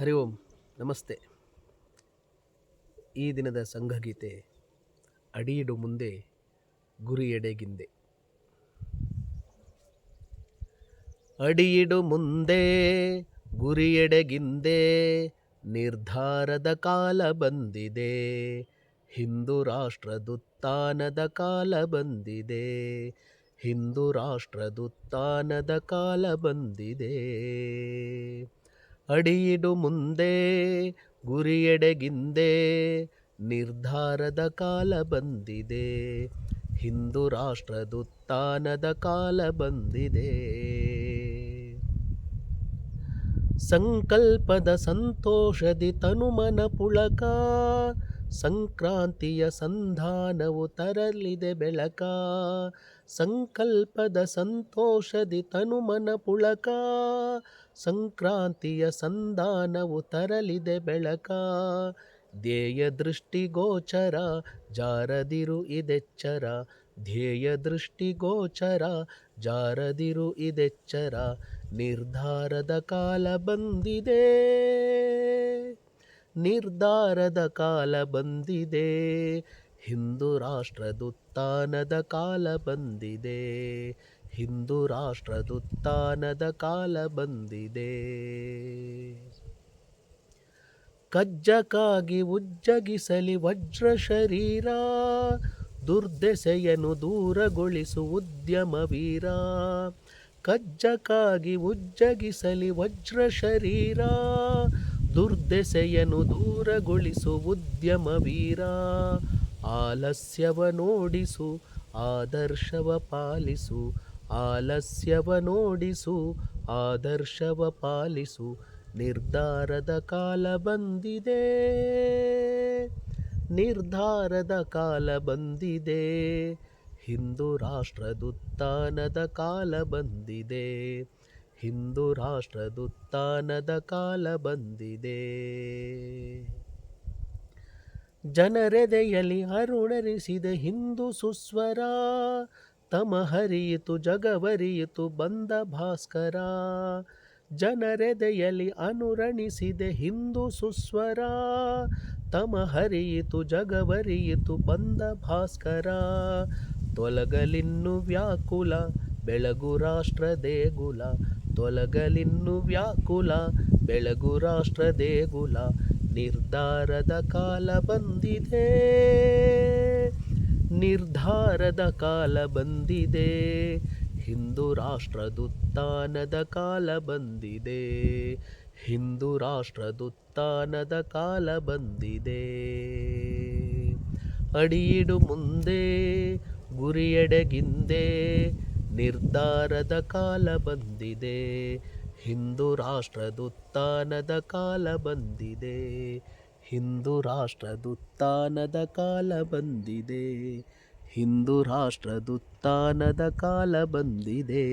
ಹರಿ ಓಂ, ನಮಸ್ತೆ. ಈ ದಿನದ ಸಂಘಗೀತೆ, ಅಡಿಯಿಡು ಮುಂದೆ ಗುರಿ ಎಡೆಗಿಂದೆ ಅಡಿಯಿಡು ಮುಂದೆ ಗುರಿಯೆಡೆಗಿಂದೆ ನಿರ್ಧಾರದ ಕಾಲ ಬಂದಿದೆ. ಹಿಂದೂ ರಾಷ್ಟ್ರದುತ್ತಾನದ ಕಾಲ ಬಂದಿದೆ. ಹಿಂದೂ ರಾಷ್ಟ್ರದುತ್ತಾನದ ಕಾಲ ಬಂದಿದೆ. ಅಡಿಯಿಡು ಮುಂದೆ, ಗುರಿಯೆಡೆಗಿಂದೆ, ನಿರ್ಧಾರದ ಕಾಲ ಬಂದಿದೆ. ಹಿಂದೂ ರಾಷ್ಟ್ರದುತ್ಥಾನದ ಕಾಲ ಬಂದಿದೆ. ಸಂಕಲ್ಪದ ಸಂತೋಷದಿ ತನುಮನ ಪುಳಕ, ಸಂಕ್ರಾಂತಿಯ ಸಂಧಾನವು ತರಲಿದೆ ಬೆಳಕ. ಸಂಕಲ್ಪದ ಸಂತೋಷದಿ ತನುಮನ ಪುಳಕ ಸಂಕ್ರಾಂತಿಯ ಸಂಧಾನವು ತರಲಿದೆ ಬೆಳಕ. ಧ್ಯೇಯ ದೃಷ್ಟಿಗೋಚರ, ಜಾರದಿರು ಇದೆಚ್ಚರ. ಧ್ಯೇಯ ದೃಷ್ಟಿಗೋಚರ, ಜಾರದಿರು ಇದೆಚ್ಚರ. ನಿರ್ಧಾರದ ಕಾಲ ಬಂದಿದೆ. ನಿರ್ಧಾರದ ಕಾಲ ಬಂದಿದೆ. ಹಿಂದೂ ರಾಷ್ಟ್ರದುತ್ತಾನದ ಕಾಲ ಬಂದಿದೆ. ಹಿಂದೂ ರಾಷ್ಟ್ರದುತ್ಥಾನದ ಕಾಲ ಬಂದಿದೆ. ಕಜ್ಜಕಾಗಿ ಉಜ್ಜಗಿಸಲಿ ವಜ್ರ ಶರೀರ, ದುರ್ದೆಸೆಯನ್ನು ದೂರಗೊಳಿಸು ಉದ್ಯಮ ವೀರ. ಉಜ್ಜಗಿಸಲಿ ವಜ್ರ ಶರೀರ, ದುರ್ದೆಸೆಯನ್ನು ದೂರಗೊಳಿಸು ಉದ್ಯಮ ವೀರ. ಆಲಸ್ಯವ ನೋಡಿಸು, ಆದರ್ಶವ ಪಾಲಿಸು ಆಲಸ್ಯವ ನೋಡಿಸು, ಆದರ್ಶವ ಪಾಲಿಸು, ನಿರ್ಧಾರದ ಕಾಲ ಬಂದಿದೆ. ನಿರ್ಧಾರದ ಕಾಲ ಬಂದಿದೆ, ಹಿಂದೂ ರಾಷ್ಟ್ರದುತ್ತಾನದ ಕಾಲ ಬಂದಿದೆ. ಹಿಂದೂ ರಾಷ್ಟ್ರದುತ್ತಾನದ ಕಾಲ ಬಂದಿದೆ. ಜನರೆದೆಯಲ್ಲಿ ಅರುಣರಿಸಿದ ಹಿಂದೂ ಸುಸ್ವರ ತಮ ಹರಿಯಿತು, ಜಗವರಿಯಿತು ಬಂದ ಭಾಸ್ಕರ. ಜನರೆದೆಯಲ್ಲಿ ಅನುರಣಿಸಿದೆ ಹಿಂದೂ ಸುಸ್ವರ. ತಮ ಹರಿಯಿತು, ಜಗವರಿಯಿತು ಬಂದ ಭಾಸ್ಕರ. ತೊಲಗಲಿನ್ನು ವ್ಯಾಕುಲ, ಬೆಳಗು ರಾಷ್ಟ್ರ ದೇಗುಲ. ತೊಲಗಲಿನ್ನು ವ್ಯಾಕುಲ, ಬೆಳಗು ರಾಷ್ಟ್ರ ದೇಗುಲ. ನಿರ್ಧಾರದ ಕಾಲ ಬಂದಿದೆ. ನಿರ್ಧಾರದ ಕಾಲ ಬಂದಿದೆ. ಹಿಂದೂ ರಾಷ್ಟ್ರದುತ್ತಾನದ ಕಾಲ ಬಂದಿದೆ. ಹಿಂದೂ ರಾಷ್ಟ್ರದುತ್ತಾನದ ಕಾಲ ಬಂದಿದೆ. ಅಡಿಯಿಡು ಮುಂದೆ, ಗುರಿಯೆಡೆಗಿಂದೆ ನಿರ್ಧಾರದ ಕಾಲ ಬಂದಿದೆ. ಹಿಂದೂ ರಾಷ್ಟ್ರದುತ್ತಾನದ ಕಾಲ ಬಂದಿದೆ. ಹಿಂದೂ ರಾಷ್ಟ್ರದುತ್ಥಾನದ ಕಾಲ ಬಂದಿದೆ. ಹಿಂದೂ ರಾಷ್ಟ್ರದುತ್ಥಾನದ ಕಾಲ ಬಂದಿದೆ.